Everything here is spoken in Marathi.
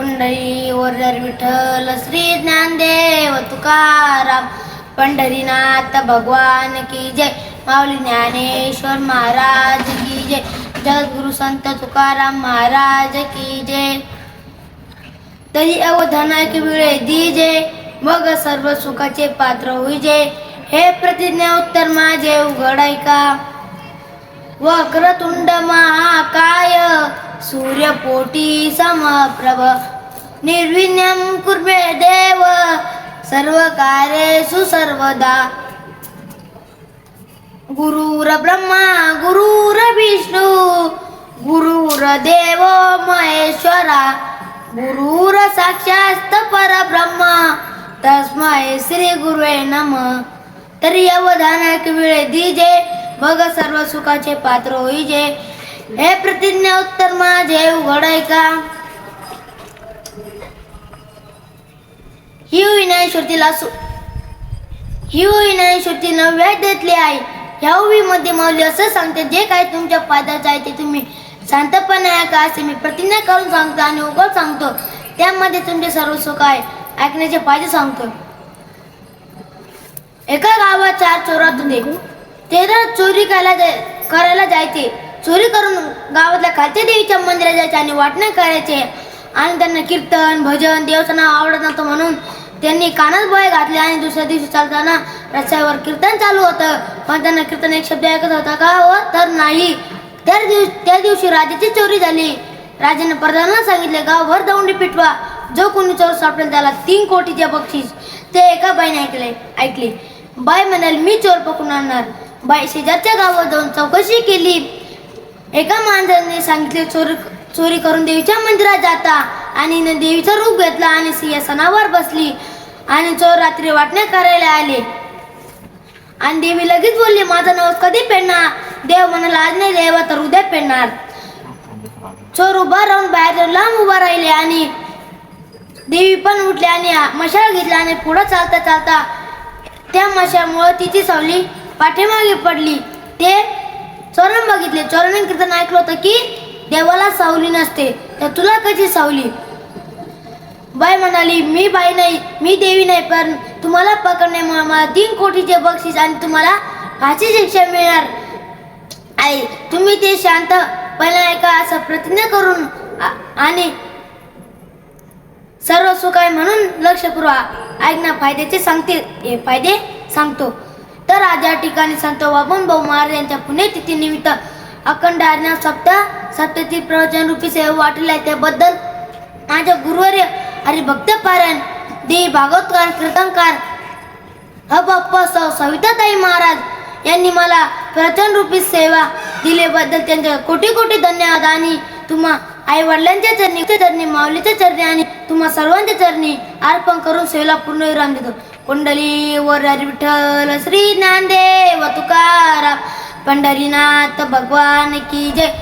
कुंडली वरर विठ्ठल श्री ज्ञानदेव तुकाराम पंढरीनाथ भगवान की जय. माऊली ज्ञानेश्वर महाराज की जय. जगद्गुरु संत तुकाराम महाराज की जय. तरी अवधानाक वेळे दीजे मग सर्व सुखाचे पात्र होईजे. हे प्रतिज्ञा उत्तर माझे उघड ऐका. वक्रतुंड महाकाय सूर्यपोटी समप्रभ. निर्विण्यं कुर्मे देव सर्व कार्येषु सर्वदा। गुरुर ब्रह्मा गुरुर गुरुर महेश्वरा गुरुर साक्षात परब्रह्मा। तस्मय श्री गुरुवे नम। तरी अवधानक वेळे दिजे बघ सर्व सुखाचे पात्र होईजे। हे प्रतिज्ञा उत्तर माझे उघडय का ही विनायश्वतीला सु ही विनायश्वती नव्या देतली आहे. ह्या मध्ये माऊली असं सांगते जे काय तुमच्या फायद्याचं आहे ते तुम्ही शांतपणे ऐका असे मी प्रतिज्ञा करून सांगतो आणि उघड सांगतो. त्यामध्ये तुमचे सर्व सुख आहे ऐकण्याचे फायदे सांगतो. एका गावात चार चोरात होते. ते तर चोरी करायला जाय- करायला जायचे. चोरी करून गावातल्या खालच्या देवीच्या मंदिरात जायचे आणि वाटणे करायचे. आणि त्यांना कीर्तन भजन देवचं नाव आवडत नव्हतं म्हणून त्यांनी कानात बळे घातले आणि दुसऱ्या दिवशी चालताना रस्त्यावर कीर्तन चालू होतं. पण त्यांना कीर्तन एक शब्द ऐकत होता का? हो तर नाही. त्या दिवशी त्या दिवशी राजाची चोरी झाली. राजाने प्रधानाला सांगितले गावभर दौंडी पिटवा. जो कोणी चोर सापडेल त्याला तीन कोटीचे बक्षीस. ते एका बाईने ऐकले ऐकले. बाई म्हणाल मी चोर पकडून आणणार. बाई शेजारच्या गावात जाऊन चौकशी केली. एका माणसाने सांगितले चोरी चोरी करून देवीच्या मंदिरात जाता. आणि देवीचं रूप घेतलं आणि सिंहासनावर बसली. आणि चोर रात्री वाटण्या करायला आले. आणि देवी लगेच बोलली माझा नवस कधी पेडणार? देव म्हणाला आज नाही देवा तर उद्या पेडणार. चोर उभा राहून बाहेर लांब उभा राहिले आणि देवी पण उठली आणि मशाल घेतला आणि पुढं चालता चालता त्या मशामुळं तिची सावली पाठीमागे पडली. ते चोरण बघितले. चोरण कीर्तन ऐकलं होतं की देवाला सावली नसते. तर तुला कशी सावली? बाई म्हणाली मी बाई नाही मी देवी नाही पण तुम्हाला पकडण्यामुळे मला तीन कोटीचे बक्षीस आणि तुम्हाला फाशी शिक्षा मिळणार. आई तुम्ही ते शांत पहिला ऐका असं प्रतिज्ञा करून आणि सर्व सुख आहे म्हणून लक्ष पुरवा. ऐकणं फायद्याचे सांगते हे फायदे सांगतो. तर आज या ठिकाणी संत वामन भाऊ महाराज यांच्या पुण्यतिथी निमित्त अखंड सप्ताह सत्यतील प्रवचन रूपी सेवा वाटले आहे त्याबद्दल माझ्या गुरुवर्य आणि पारायण देवी भागवतकार कीर्तनकार अप्प सविताताई महाराज यांनी मला प्रवचन रूपी सेवा दिल्याबद्दल त्यांचे कोटी कोटी धन्यवाद आणि तुम्हा आई वडिलांच्या चरणी चरणी माऊलीच्या चरणी आणि तुम्हा सर्वांच्या चरणी अर्पण करून सेवेला पूर्ण विराम देतो. कुंडली वर विठ्ठल श्री ज्ञानदेव तुकाराम पंढरीनाथ भगवान की जय.